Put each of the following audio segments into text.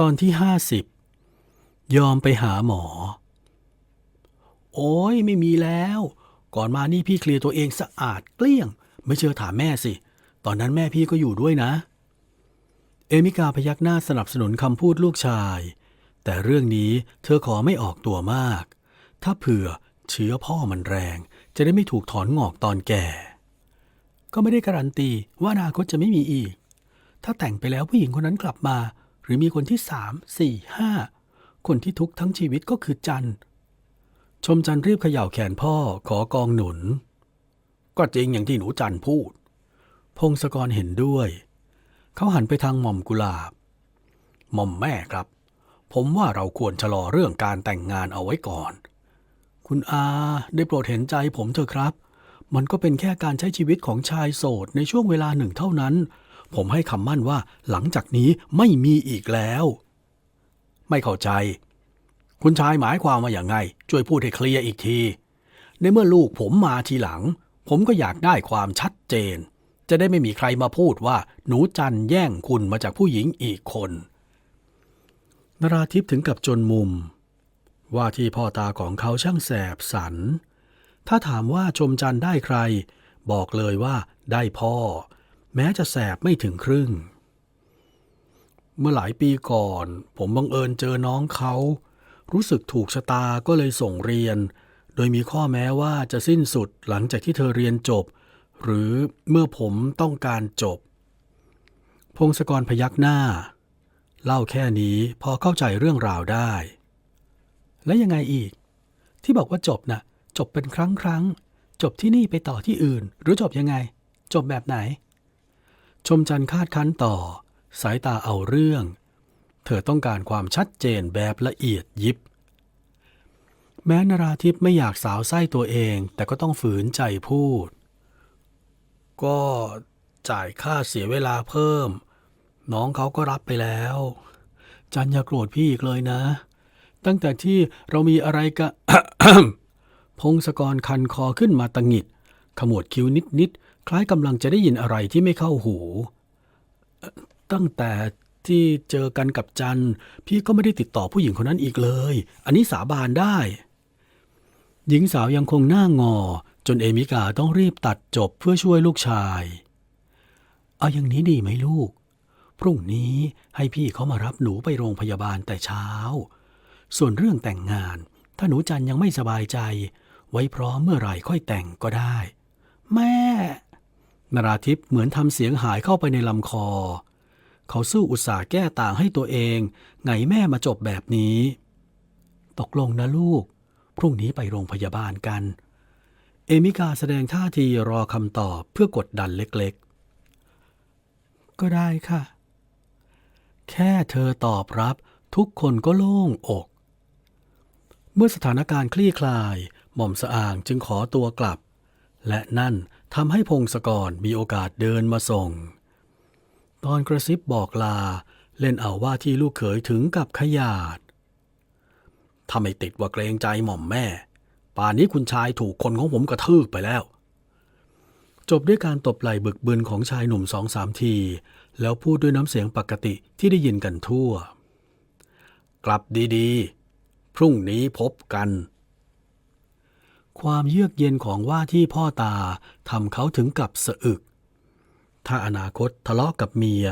ตอนที่ห้าสิบยอมไปหาหมอ โอ้ยไม่มีแล้ว ก่อนมานี่พี่เคลียร์ตัวเองสะอาดเกลี้ยง ไม่เชื่อถามแม่สิ ตอนนั้นแม่พี่ก็อยู่ด้วยนะ เอมิกาพยักหน้าสนับสนุนคำพูดลูกชาย แต่เรื่องนี้เธอขอไม่ออกตัวมาก ถ้าเผื่อเชื้อพ่อมันแรง จะได้ไม่ถูกถอนงอกตอนแก่ ก็ไม่ได้การันตีว่าอนาคตจะไม่มีอีก ถ้าแต่งไปแล้วผู้หญิงคนนั้นกลับมา หรือมีคนที่สามสี่ห้าคนที่ทุกข์ทั้งชีวิตก็คือจันชมจันรีบเขย่าแขนพ่อขอกองหนุน ก็จริงอย่างที่หนูจันพูด พงศกรเห็นด้วย เขาหันไปทางหม่อมกุลาบหม่อมแม่ครับ ผมว่าเราควรชะลอเรื่องการแต่งงานเอาไว้ก่อน คุณอาได้โปรดเห็นใจผมเถอะครับ มันก็เป็นแค่การใช้ชีวิตของชายโสดในช่วงเวลาหนึ่งเท่านั้น ผมให้คำมั่นว่าหลังจากนี้ไม่มีอีกแล้ว ไม่เข้าใจ คุณชายหมายความว่าอย่างไง ช่วยพูดให้เคลียร์อีกที ในเมื่อลูกผมมาทีหลัง ผมก็อยากได้ความชัดเจน จะได้ไม่มีใครมาพูดว่า หนูจันแย่งคุณมาจากผู้หญิงอีกคนนราทิพย์ถึงกับจนมุม ว่าที่พ่อตาของเขาช่างแสบสัน ถ้าถามว่าชมจันได้ใคร บอกเลยว่าได้พ่อ แม้จะแสบไม่ถึงครึ่ง เมื่อหลายปีก่อน ผมบังเอิญเจอน้องเขา รู้สึกถูกชะตาก็เลยส่งเรียน โดยมีข้อแม้ว่าจะสิ้นสุดหลังจากที่เธอเรียนจบ หรือเมื่อผมต้องการจบ พงศกรพยักหน้า เล่าแค่นี้พอเข้าใจเรื่องราวได้ และยังไงอีก ที่บอกว่าจบนะจบเป็นครั้งครั้งจบที่นี่ไปต่อที่อื่น หรือจบยังไง จบแบบไหน ชมจันท์คาดคั้นต่อ สายตาเอาเรื่อง เธอต้องการความชัดเจนแบบละเอียดยิบ แม้นราทิพย์ไม่อยากสาวไส้ตัวเอง แต่ก็ต้องฝืนใจพูด ก็จ่ายค่าเสียเวลาเพิ่ม น้องเขาก็รับไปแล้ว จันอย่าโกรธพี่อีกเลยนะ ตั้งแต่ที่เรามีอะไรกะพงศกรคันคอขึ้นมาตังหงิดขมวดคิ้วนิดๆ คล้ายกำลังจะได้ยินอะไรที่ไม่เข้าหู ตั้งแต่ที่เจอกันกับจันพี่ก็ไม่ได้ติดต่อผู้หญิงคนนั้นอีกเลย อันนี้สาบานได้ หญิงสาวยังคงหน้างอ จนเอมิกาต้องรีบตัดจบเพื่อช่วยลูกชาย เอาอย่างนี้ดีไหมลูก พรุ่งนี้ให้พี่เขามารับหนูไปโรงพยาบาลแต่เช้า ส่วนเรื่องแต่งงาน ถ้าหนูจันยังไม่สบายใจ ไว้พร้อมเมื่อไหร่ค่อยแต่งก็ได้ แม่ นราทิพย์เหมือนทำเสียงหายเข้าไปในลำคอ เขาสู้อุตส่าห์แก้ต่างให้ตัวเอง ไงแม่มาจบแบบนี้ ตกลงนะลูก พรุ่งนี้ไปโรงพยาบาลกัน เอมิกาแสดงท่าทีรอคำตอบเพื่อกดดันเล็กๆ ก็ได้ค่ะ แค่เธอตอบรับ ทุกคนก็โล่งอก เมื่อสถานการณ์คลี่คลาย หม่อมสะอางจึงขอตัวกลับ และนั่น ทำให้พงศกรมีโอกาสเดินมาส่ง ตอนกระซิบบอกลาเล่นเอาว่าที่ลูกเขยถึงกับขยาดถ้าไม่ติดว่าเกรงใจหม่อมแม่ ป่านนี้คุณชายถูกคนของผมกระทืบไปแล้ว จบด้วยการตบไหล่บึกบึนของชายหนุ่มสองสามที แล้วพูดด้วยน้ำเสียงปกติที่ได้ยินกันทั่ว กลับดีๆ พรุ่งนี้พบกัน ความเยือกเย็นของว่าที่พ่อตาทำเขาถึงกับสะอึก ถ้าอนาคตทะเลาะกับเมีย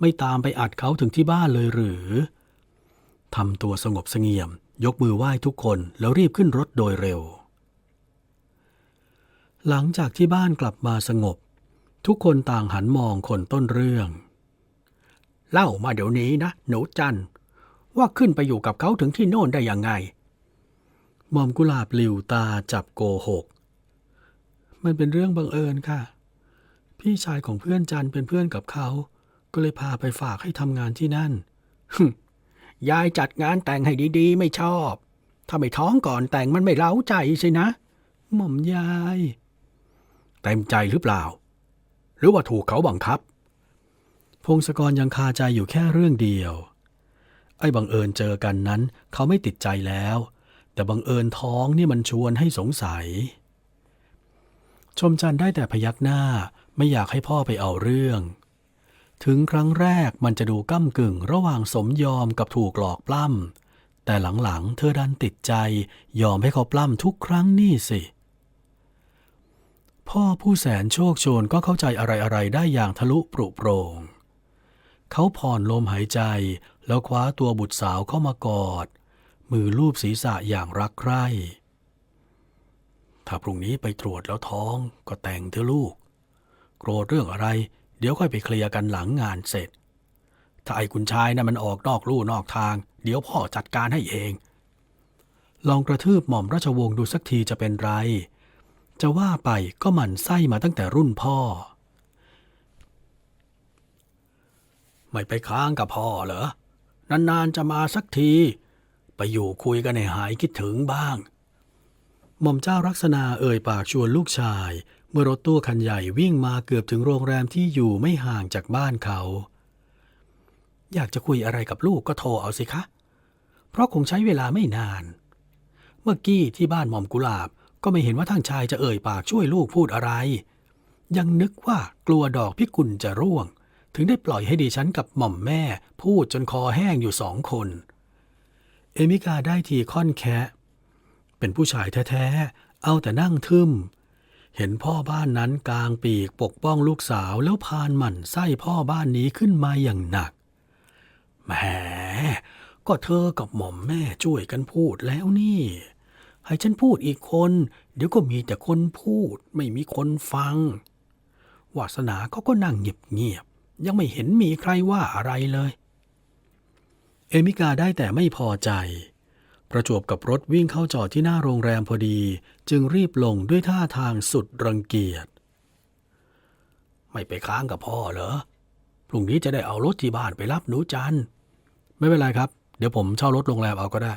ไม่ตามไปอัดเขาถึงที่บ้านเลยหรือทำตัวสงบเสงี่ยม ยกมือไหว้ทุกคนแล้วรีบขึ้นรถโดยเร็ว หลังจากที่บ้านกลับมาสงบ ทุกคนต่างหันมองคนต้นเรื่อง เล่ามาเดี๋ยวนี้นะ หนูจันว่าขึ้นไปอยู่กับเขาถึงที่โน่นได้ยังไง หม่อมกุหลาบหลิวตาจับโกหก มันเป็นเรื่องบังเอิญค่ะ พี่ชายของเพื่อนจันเป็นเพื่อนกับเขา ก็เลยพาไปฝากให้ทำงานที่นั่น ยายจัดงานแต่งให้ดีๆ ไม่ชอบ ถ้าไม่ท้องก่อนแต่งมันไม่เล้าใจสินะ หม่อมยาย เต็มใจหรือเปล่า หรือว่าถูกเขาบังคับ พงศกรยังคาใจอยู่แค่เรื่องเดียว ไอ้บังเอิญเจอกันนั้น เขาไม่ติดใจแล้ว แต่บังเอิญท้องนี่มันชวนให้สงสัย ชมจันได้แต่พยักหน้าไม่อยากให้พ่อไปเอาเรื่อง ถึงครั้งแรกมันจะดูก้ากึ่งระหว่างสมยอมกับถูกหลอกปล้ำ แต่หลังๆเธอดันติดใจ ยอมให้เขาปล้ำทุกครั้งนี่สิ พ่อผู้แสนโชคโชนก็เข้าใจอะไรๆได้อย่างทะลุปรุโปรงเขาผ่อนลมหายใจแล้วคว้าตัวบุตรสาวเข้ามากอด มือลูบศีรษะอย่างรักใคร่ ถ้าพรุ่งนี้ไปตรวจแล้วท้องก็แต่งเถอะลูก โกรธเรื่องอะไร เดี๋ยวค่อยไปเคลียร์กันหลังงานเสร็จ ถ้าไอ้คุณชายนะ่ะมันออกนอกลู่นอกทาง เดี๋ยวพ่อจัดการให้เอง ลองกระทืบหม่อมราชวงศ์ดูสักทีจะเป็นไร จะว่าไปก็หมั่นไส้มาตั้งแต่รุ่นพ่อ ไม่ไปค้างกับพ่อเหรอนานๆจะมาสักที ไปอยู่คุยกันให้หายคิดถึงบ้าง หม่อมเจ้าลักษณาเอ่ยปากชวนลูกชาย เมื่อรถตู้คันใหญ่วิ่งมาเกือบถึงโรงแรมที่อยู่ไม่ห่างจากบ้านเขา อยากจะคุยอะไรกับลูกก็โทรเอาสิคะ เพราะคงใช้เวลาไม่นาน เมื่อกี้ที่บ้านหม่อมกุหลาบก็ไม่เห็นว่าท่านชายจะเอ่ยปากช่วยลูกพูดอะไร ยังนึกว่ากลัวดอกพิกุลจะร่วง ถึงได้ปล่อยให้ดิฉันกับหม่อมแม่ พูดจนคอแห้งอยู่สองคน เอมิกาได้ทีค่อนแคะ เป็นผู้ชายแท้ๆ เอาแต่นั่งทึมเห็นพ่อบ้านนั้นกลางปีกปกป้องลูกสาวแล้วพานหมั่นไส้พ่อบ้านนี้ขึ้นมาอย่างหนักแหมก็เธอกับหม่อมแม่ช่วยกันพูดแล้วนี่ ให้ฉันพูดอีกคน เดี๋ยวก็มีแต่คนพูดไม่มีคนฟัง วาสนาเขาก็นั่งเงียบๆยังไม่เห็นมีใครว่าอะไรเลย เอมิกาได้แต่ไม่พอใจ ประจวบกับรถวิ่งเข้าจอดที่หน้าโรงแรมพอดี จึงรีบลงด้วยท่าทางสุดรังเกียจ ไม่ไปค้างกับพ่อเหรอ พรุ่งนี้จะได้เอารถที่บ้านไปรับหนูจัน ไม่เป็นไรครับ เดี๋ยวผมเช่ารถโรงแรมเอาก็ได้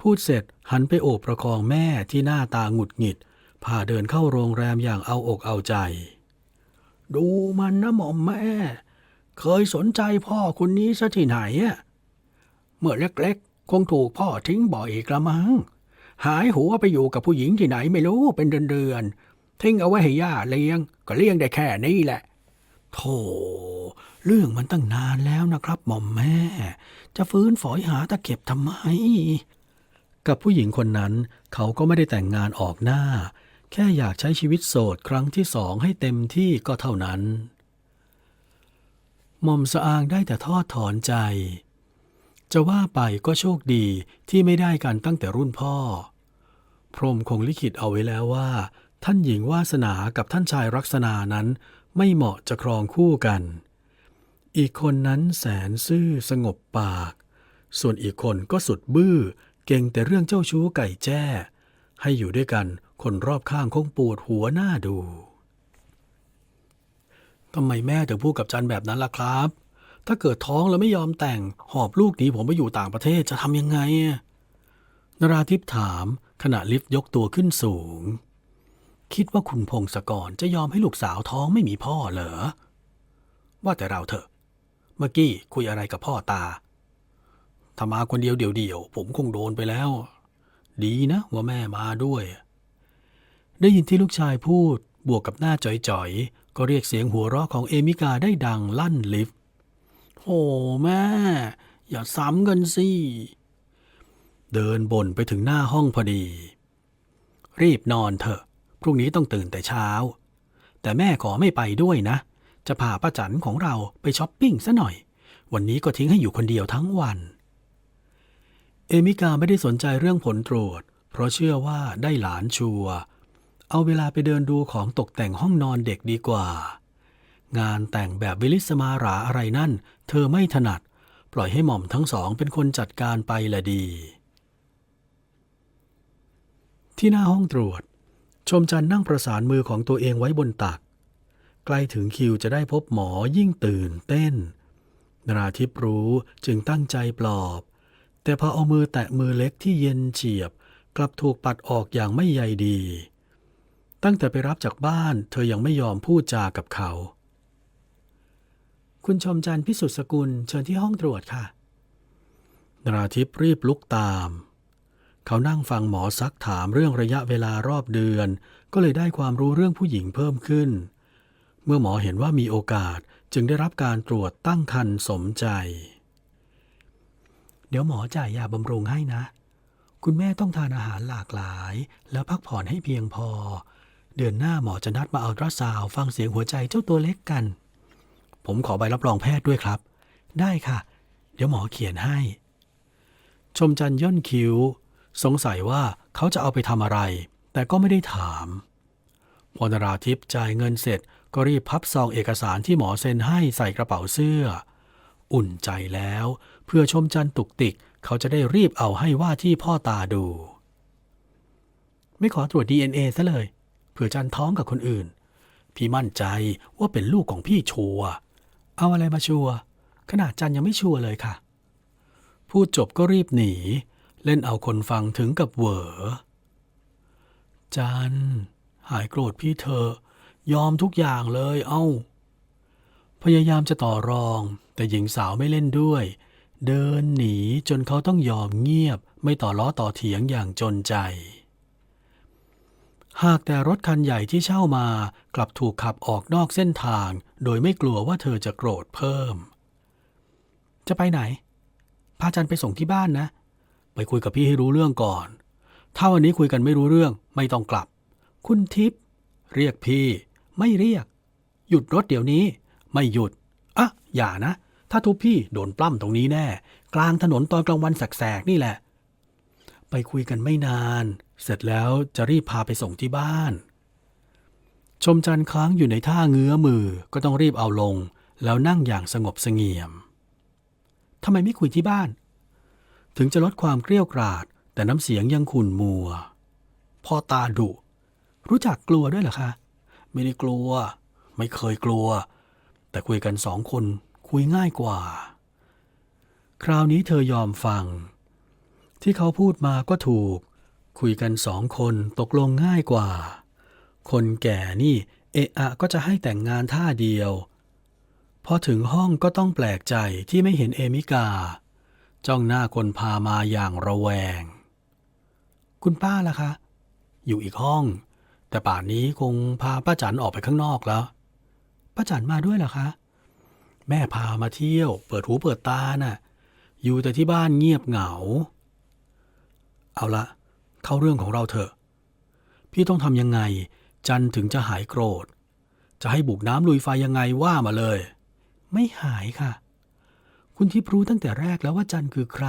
พูดเสร็จหันไปโอบประคองแม่ที่หน้าตาหงุดหงิดพาเดินเข้าโรงแรมอย่างเอาอกเอาใจ ดูมันนะหม่อมแม่ เคยสนใจพ่อคนนี้ซะที่ไหนอะเมื่อเล็กๆ คงถูกพ่อทิ้งบ่อยกระมังหายหัวไปอยู่กับผู้หญิงที่ไหนไม่รู้เป็นเดือนๆ ทิ้งเอาไว้ให้ย่าเลี้ยง ก็เลี้ยงได้แค่นี้แหละ โธ่เรื่องมันตั้งนานแล้วนะครับหม่อมแม่ จะฟื้นฝอยหาตะเข็บทำไม กับผู้หญิงคนนั้นเขาก็ไม่ได้แต่งงานออกหน้า แค่อยากใช้ชีวิตโสดครั้งที่สองให้เต็มที่ก็เท่านั้น หม่อมสะอางได้แต่ทอดถอนใจ จะว่าไปก็โชคดีที่ไม่ได้กันตั้งแต่รุ่นพ่อ พรหมคงลิขิตเอาไว้แล้วว่า ท่านหญิงวาสนากับท่านชายลักษณานั้นไม่เหมาะจะครองคู่กัน อีกคนนั้นแสนซื่อสงบปาก ส่วนอีกคนก็สุดบื้อ เก่งแต่เรื่องเจ้าชู้ไก่แจ้ ให้อยู่ด้วยกันคนรอบข้างคงปวดหัวหน้าดู ทำไมแม่ถึงพูดกับจันแบบนั้นล่ะครับ ถ้าเกิดท้องแล้วไม่ยอมแต่ง หอบลูกหนีผมไปอยู่ต่างประเทศจะทำยังไงนราทิพย์ถามขณะลิฟต์ยกตัวขึ้นสูง คิดว่าคุณพงศกรจะยอมให้ลูกสาวท้องไม่มีพ่อเหรอ ว่าแต่เราเถอะ เมื่อกี้คุยอะไรกับพ่อตาถ้ามาคนเดียวเดี่ยวๆผมคงโดนไปแล้ว ดีนะว่าแม่มาด้วย ได้ยินที่ลูกชายพูดบวกกับหน้าจ่อย ก็เรียกเสียงหัวเราะของเอมิกาได้ดังลั่นลิฟต์โอ้แม่ อย่าซ้ำกันสิ เดินบ่นไปถึงหน้าห้องพอดี รีบนอนเถอะ พรุ่งนี้ต้องตื่นแต่เช้า แต่แม่ขอไม่ไปด้วยนะ จะพาป้าจันของเราไปช้อปปิ้งซะหน่อย วันนี้ก็ทิ้งให้อยู่คนเดียวทั้งวัน เอมิกาไม่ได้สนใจเรื่องผลตรวจ เพราะเชื่อว่าได้หลานชัวร์ เอาเวลาไปเดินดูของตกแต่งห้องนอนเด็กดีกว่า งานแต่งแบบวิลิสมาราอะไรนั่น เธอไม่ถนัด ปล่อยให้หม่อมทั้งสองเป็นคนจัดการไปละดี ที่หน้าห้องตรวจ ชมจันนั่งประสานมือของตัวเองไว้บนตัก ใกล้ถึงคิวจะได้พบหมอยิ่งตื่นเต้น นราทิพรู้จึงตั้งใจปลอบ แต่พอเอามือแตะมือเล็กที่เย็นเฉียบ กลับถูกปัดออกอย่างไม่ใยดี ตั้งแต่ไปรับจากบ้าน เธอยังไม่ยอมพูดจากับเขา คุณชมจันทร์พิสุทธิ์สกุลเชิญที่ห้องตรวจค่ะ นราทิพย์รีบลุกตาม เขานั่งฟังหมอซักถามเรื่องระยะเวลารอบเดือน ก็เลยได้ความรู้เรื่องผู้หญิงเพิ่มขึ้น เมื่อหมอเห็นว่ามีโอกาสจึงได้รับการตรวจตั้งครรภ์สมใจ เดี๋ยวหมอจ่ายยาบำรุงให้นะ คุณแม่ต้องทานอาหารหลากหลาย แล้วพักผ่อนให้เพียงพอ เดือนหน้าหมอจะนัดมาอัลตราซาวฟังเสียงหัวใจเจ้าตัวเล็กกัน ผมขอใบรับรองแพทย์ด้วยครับ ได้ค่ะ เดี๋ยวหมอเขียนให้ ชมจันย่นคิ้ว สงสัยว่าเขาจะเอาไปทำอะไร แต่ก็ไม่ได้ถามพอนราทิพย์จ่ายเงินเสร็จก็รีบพับซองเอกสารที่หมอเซ็นให้ใส่กระเป๋าเสื้อ อุ่นใจแล้ว เพื่อชมจันตุกติก เขาจะได้รีบเอาให้ว่าที่พ่อตาดู ไม่ขอตรวจ DNA ซะเลย ผื่อจันท้องกับคนอื่น พี่มั่นใจว่าเป็นลูกของพี่ชัวร์เอาอะไรมาชัวขนาดจันยังไม่ชัวเลยค่ะ พูดจบก็รีบหนี เล่นเอาคนฟังถึงกับเหวอจันหายโกรธพี่เธอยอมทุกอย่างเลยเอ้า พยายามจะต่อรอง แต่หญิงสาวไม่เล่นด้วย เดินหนีจนเขาต้องยอมเงียบ ไม่ต่อล้อต่อเถียงอย่างจนใจ หากแต่รถคันใหญ่ที่เช่ามากลับถูกขับออกนอกเส้นทาง โดยไม่กลัวว่าเธอจะโกรธเพิ่ม จะไปไหน พาจันไปส่งที่บ้านนะ ไปคุยกับพี่ให้รู้เรื่องก่อน ถ้าวันนี้คุยกันไม่รู้เรื่องไม่ต้องกลับ คุณทิพย์เรียกพี่ ไม่เรียก หยุดรถเดี๋ยวนี้ ไม่หยุดอะอย่านะ ถ้าทุบพี่โดนปล้ำตรงนี้แน่ กลางถนนตอนกลางวันแสกๆนี่แหละ ไปคุยกันไม่นาน เสร็จแล้วจะรีบพาไปส่งที่บ้าน ชมจันทร์ค้างอยู่ในท่าเงื้อมือก็ต้องรีบเอาลง แล้วนั่งอย่างสงบเสงี่ยมทำไมไม่คุยที่บ้าน ถึงจะลดความเกรี้ยวกราด แต่น้ำเสียงยังขุ่นมัว พ่อตาดุ รู้จักกลัวด้วยเหรอคะ ไม่ได้กลัว ไม่เคยกลัว แต่คุยกันสองคนคุยง่ายกว่า คราวนี้เธอยอมฟัง ที่เขาพูดมาก็ถูก คุยกันสองคนตกลงง่ายกว่า คนแก่นี่เอะอะก็จะให้แต่งงานท่าเดียว พอถึงห้องก็ต้องแปลกใจที่ไม่เห็นเอมิกา จ้องหน้าคนพามาอย่างระแวง คุณป้าล่ะคะ อยู่อีกห้อง แต่ป่านนี้คงพาป้าจันออกไปข้างนอกแล้วป้าจันมาด้วยเหรอคะ แม่พามาเที่ยว เปิดหูเปิดตาน่ะ อยู่แต่ที่บ้านเงียบเหงา เอาละ เข้าเรื่องของเราเถอะ พี่ต้องทำยังไง จันถึงจะหายโกรธ จะให้บุกน้ำลุยไฟยังไงว่ามาเลย ไม่หายค่ะ คุณทิพรู้ตั้งแต่แรกแล้วว่าจันคือใคร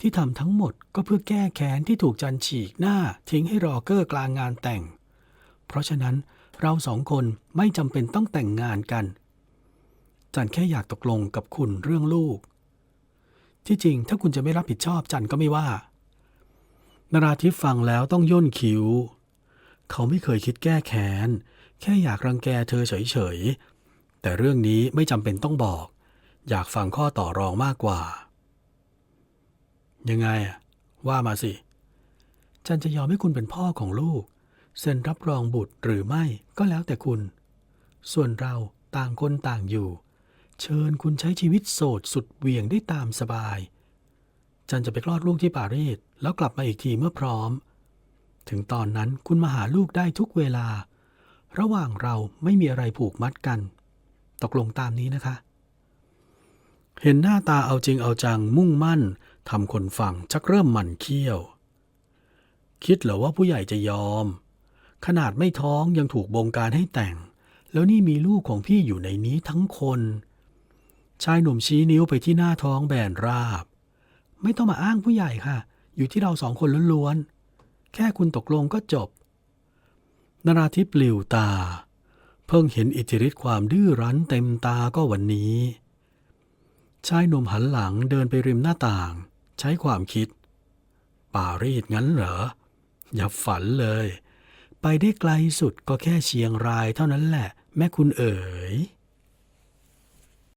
ที่ทำทั้งหมดก็เพื่อแก้แค้นที่ถูกจันฉีกหน้า ทิ้งให้รอเกอร์กลางงานแต่ง เพราะฉะนั้นเราสองคนไม่จำเป็นต้องแต่งงานกัน จันแค่อยากตกลงกับคุณเรื่องลูก ที่จริงถ้าคุณจะไม่รับผิดชอบจันก็ไม่ว่า นาราทิพย์ฟังแล้วต้องย่นคิ้ว เขาไม่เคยคิดแก้แค้น แค่อยากรังแกเธอเฉยๆ แต่เรื่องนี้ไม่จำเป็นต้องบอก อยากฟังข้อต่อรองมากกว่า ยังไงอะว่ามาสิ จันจะยอมให้คุณเป็นพ่อของลูก เซ็นรับรองบุตรหรือไม่ก็แล้วแต่คุณ ส่วนเราต่างคนต่างอยู่ เชิญคุณใช้ชีวิตโสดสุดเวียงได้ตามสบาย จันจะไปคลอดลูกที่ปารีสแล้วกลับมาอีกทีเมื่อพร้อม ถึงตอนนั้นคุณมาหาลูกได้ทุกเวลา ระหว่างเราไม่มีอะไรผูกมัดกัน ตกลงตามนี้นะคะ เห็นหน้าตาเอาจริงเอาจังมุ่งมั่นทำคนฟังชักเริ่มหมั่นเคี้ยว คิดเหรอว่าผู้ใหญ่จะยอม ขนาดไม่ท้องยังถูกบงการให้แต่ง แล้วนี่มีลูกของพี่อยู่ในนี้ทั้งคน ชายหนุ่มชี้นิ้วไปที่หน้าท้องแบนราบ ไม่ต้องมาอ้างผู้ใหญ่ค่ะ อยู่ที่เราสองคนล้วนๆ แค่คุณตกลงก็จบ นราทิพย์หลิวตา เพิ่งเห็นอิทธิฤทธิ์ความดื้อรั้นเต็มตาก็วันนี้ ชายหนุ่มหันหลังเดินไปริมหน้าต่าง ใช้ความคิด ปารีสงั้นเหรอ อย่าฝันเลย ไปได้ไกลสุดก็แค่เชียงรายเท่านั้นแหละ แม่คุณเอ๋ย